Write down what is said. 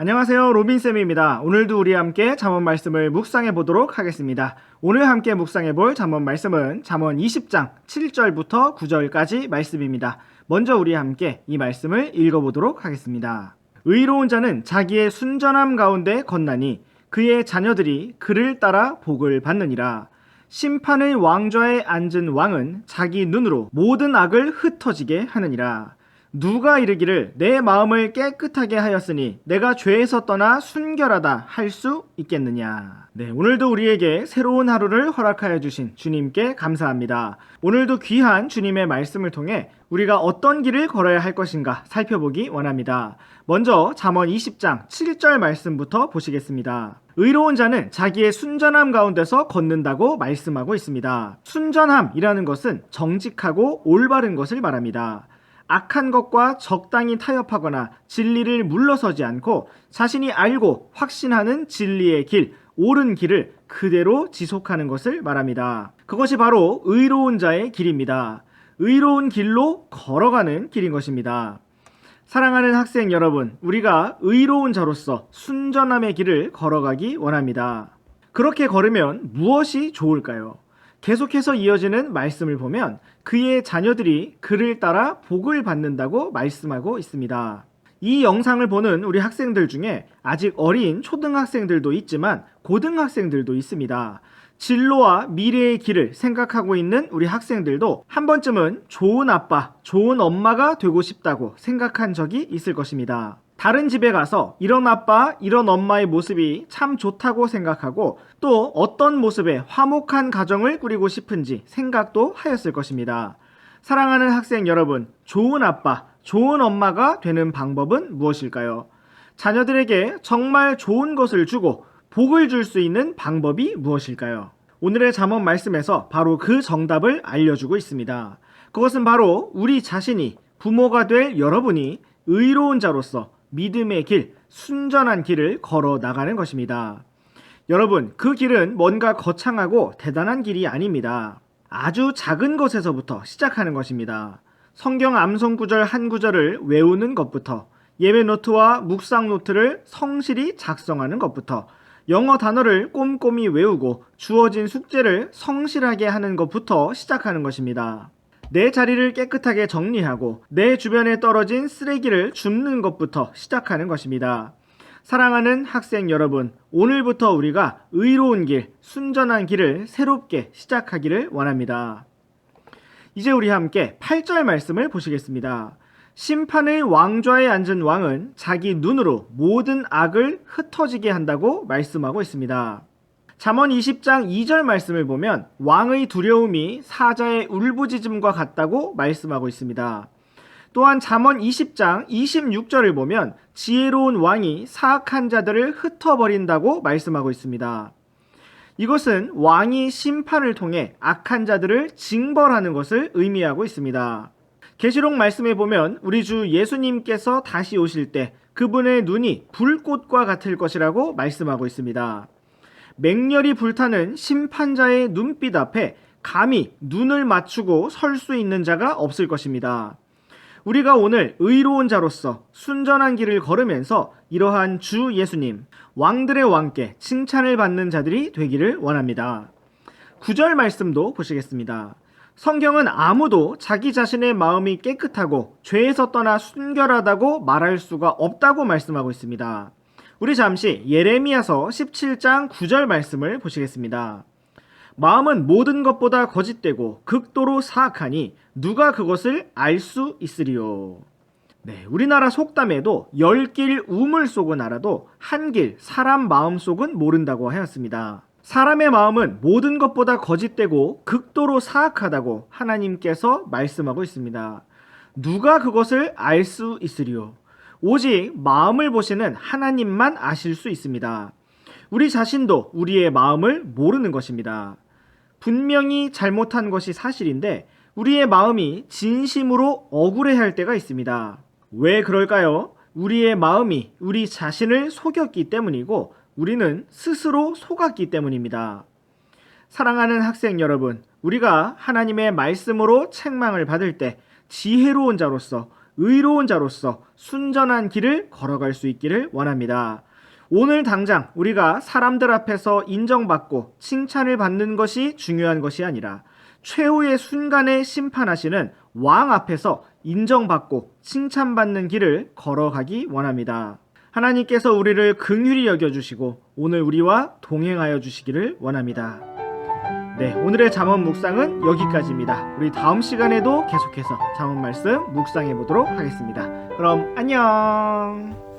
안녕하세요. 로빈쌤입니다. 오늘도 우리 함께 잠언 말씀을 묵상해 보도록 하겠습니다. 오늘 함께 묵상해 볼 잠언 말씀은 잠언 20장 7절부터 9절까지 말씀입니다. 먼저 우리 함께 이 말씀을 읽어 보도록 하겠습니다. 의로운 자는 자기의 순전함 가운데 건나니 그의 자녀들이 그를 따라 복을 받느니라. 심판의 왕좌에 앉은 왕은 자기 눈으로 모든 악을 흩어지게 하느니라. 누가 이르기를 내 마음을 깨끗하게 하였으니 내가 죄에서 떠나 순결하다 할 수 있겠느냐. 네, 오늘도 우리에게 새로운 하루를 허락하여 주신 주님께 감사합니다. 오늘도 귀한 주님의 말씀을 통해 우리가 어떤 길을 걸어야 할 것인가 살펴보기 원합니다. 먼저 잠언 20장 7절 말씀부터 보시겠습니다. 의로운 자는 자기의 순전함 가운데서 걷는다고 말씀하고 있습니다. 순전함이라는 것은 정직하고 올바른 것을 말합니다. 악한 것과 적당히 타협하거나 진리를 물러서지 않고 자신이 알고 확신하는 진리의 길, 옳은 길을 그대로 지속하는 것을 말합니다. 그것이 바로 의로운 자의 길입니다. 의로운 길로 걸어가는 길인 것입니다. 사랑하는 학생 여러분, 우리가 의로운 자로서 순전함의 길을 걸어가기 원합니다. 그렇게 걸으면 무엇이 좋을까요? 계속해서 이어지는 말씀을 보면 그의 자녀들이 그를 따라 복을 받는다고 말씀하고 있습니다. 이 영상을 보는 우리 학생들 중에 아직 어린 초등학생들도 있지만 고등학생들도 있습니다. 진로와 미래의 길을 생각하고 있는 우리 학생들도 한 번쯤은 좋은 아빠, 좋은 엄마가 되고 싶다고 생각한 적이 있을 것입니다. 다른 집에 가서 이런 아빠, 이런 엄마의 모습이 참 좋다고 생각하고 또 어떤 모습의 화목한 가정을 꾸리고 싶은지 생각도 하였을 것입니다. 사랑하는 학생 여러분, 좋은 아빠, 좋은 엄마가 되는 방법은 무엇일까요? 자녀들에게 정말 좋은 것을 주고 복을 줄 수 있는 방법이 무엇일까요? 오늘의 잠언 말씀에서 바로 그 정답을 알려주고 있습니다. 그것은 바로 우리 자신이 부모가 될 여러분이 의로운 자로서 믿음의 길, 순전한 길을 걸어 나가는 것입니다. 여러분, 그 길은 뭔가 거창하고 대단한 길이 아닙니다. 아주 작은 것에서부터 시작하는 것입니다. 성경 암송 구절 한 구절을 외우는 것부터 예배 노트와 묵상 노트를 성실히 작성하는 것부터 영어 단어를 꼼꼼히 외우고 주어진 숙제를 성실하게 하는 것부터 시작하는 것입니다. 내 자리를 깨끗하게 정리하고 내 주변에 떨어진 쓰레기를 줍는 것부터 시작하는 것입니다. 사랑하는 학생 여러분, 오늘부터 우리가 의로운 길, 순전한 길을 새롭게 시작하기를 원합니다. 이제 우리 함께 8절 말씀을 보시겠습니다. 심판의 왕좌에 앉은 왕은 자기 눈으로 모든 악을 흩어지게 한다고 말씀하고 있습니다. 잠언 20장 2절 말씀을 보면 왕의 두려움이 사자의 울부짖음과 같다고 말씀하고 있습니다. 또한 잠언 20장 26절을 보면 지혜로운 왕이 사악한 자들을 흩어버린다고 말씀하고 있습니다. 이것은 왕이 심판을 통해 악한 자들을 징벌하는 것을 의미하고 있습니다. 계시록 말씀에 보면 우리 주 예수님께서 다시 오실 때 그분의 눈이 불꽃과 같을 것이라고 말씀하고 있습니다. 맹렬히 불타는 심판자의 눈빛 앞에 감히 눈을 맞추고 설 수 있는 자가 없을 것입니다. 우리가 오늘 의로운 자로서 순전한 길을 걸으면서 이러한 주 예수님, 왕들의 왕께 칭찬을 받는 자들이 되기를 원합니다. 9절 말씀도 보시겠습니다. 성경은 아무도 자기 자신의 마음이 깨끗하고 죄에서 떠나 순결하다고 말할 수가 없다고 말씀하고 있습니다. 우리 잠시 예레미야서 17장 9절 말씀을 보시겠습니다. 마음은 모든 것보다 거짓되고 극도로 사악하니 누가 그것을 알 수 있으리요. 네, 우리나라 속담에도 열 길 우물 속은 알아도 한 길 사람 마음 속은 모른다고 하였습니다. 사람의 마음은 모든 것보다 거짓되고 극도로 사악하다고 하나님께서 말씀하고 있습니다. 누가 그것을 알 수 있으리요? 오직 마음을 보시는 하나님만 아실 수 있습니다. 우리 자신도 우리의 마음을 모르는 것입니다. 분명히 잘못한 것이 사실인데 우리의 마음이 진심으로 억울해 할 때가 있습니다. 왜 그럴까요? 우리의 마음이 우리 자신을 속였기 때문이고 우리는 스스로 속았기 때문입니다. 사랑하는 학생 여러분, 우리가 하나님의 말씀으로 책망을 받을 때 지혜로운 자로서 의로운 자로서 순전한 길을 걸어갈 수 있기를 원합니다. 오늘 당장 우리가 사람들 앞에서 인정받고 칭찬을 받는 것이 중요한 것이 아니라 최후의 순간에 심판하시는 왕 앞에서 인정받고 칭찬받는 길을 걸어가기 원합니다. 하나님께서 우리를 긍휼히 여겨주시고 오늘 우리와 동행하여 주시기를 원합니다. 네, 오늘의 잠언 묵상은 여기까지입니다. 우리 다음 시간에도 계속해서 잠언 말씀 묵상해 보도록 하겠습니다. 그럼 안녕.